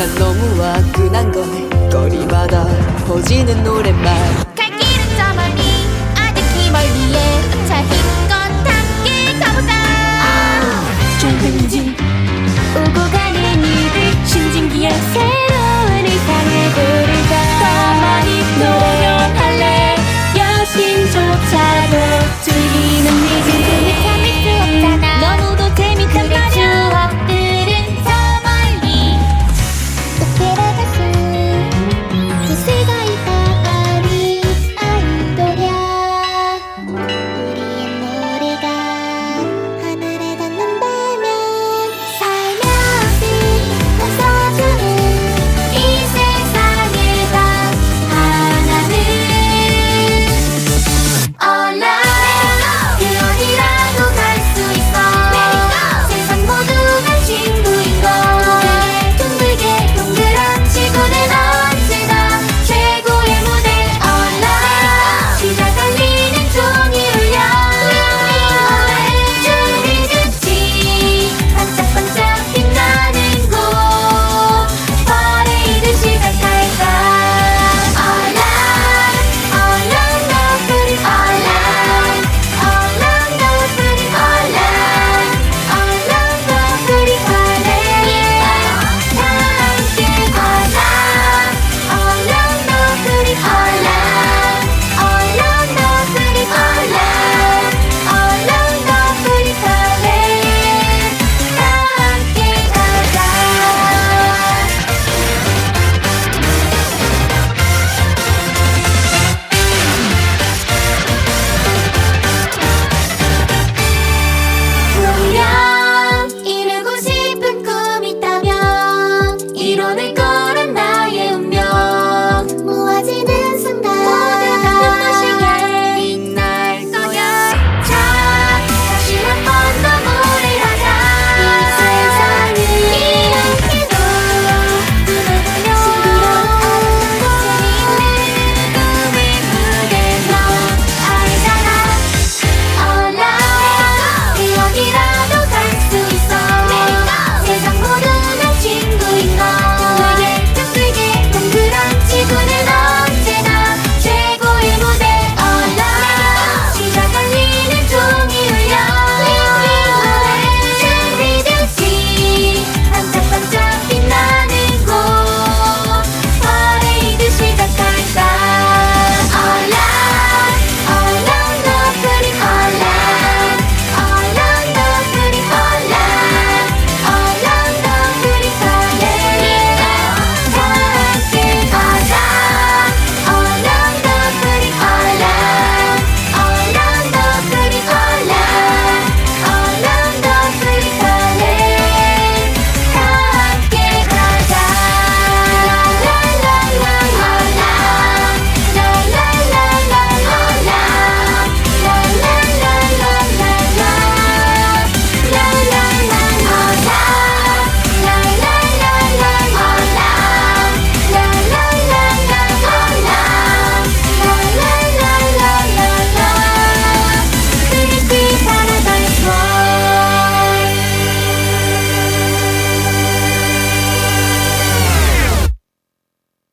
난 너무 화끈한 거네. 거리마다 퍼지는 노랫말. 갈 길은 저 멀리 아득히 멀리에 차 힘껏 함께 가보자. 전등진 오고 가는 이들 신진기의 새로운 의상을 고르자. 더 많이 노래할래. 여신조차도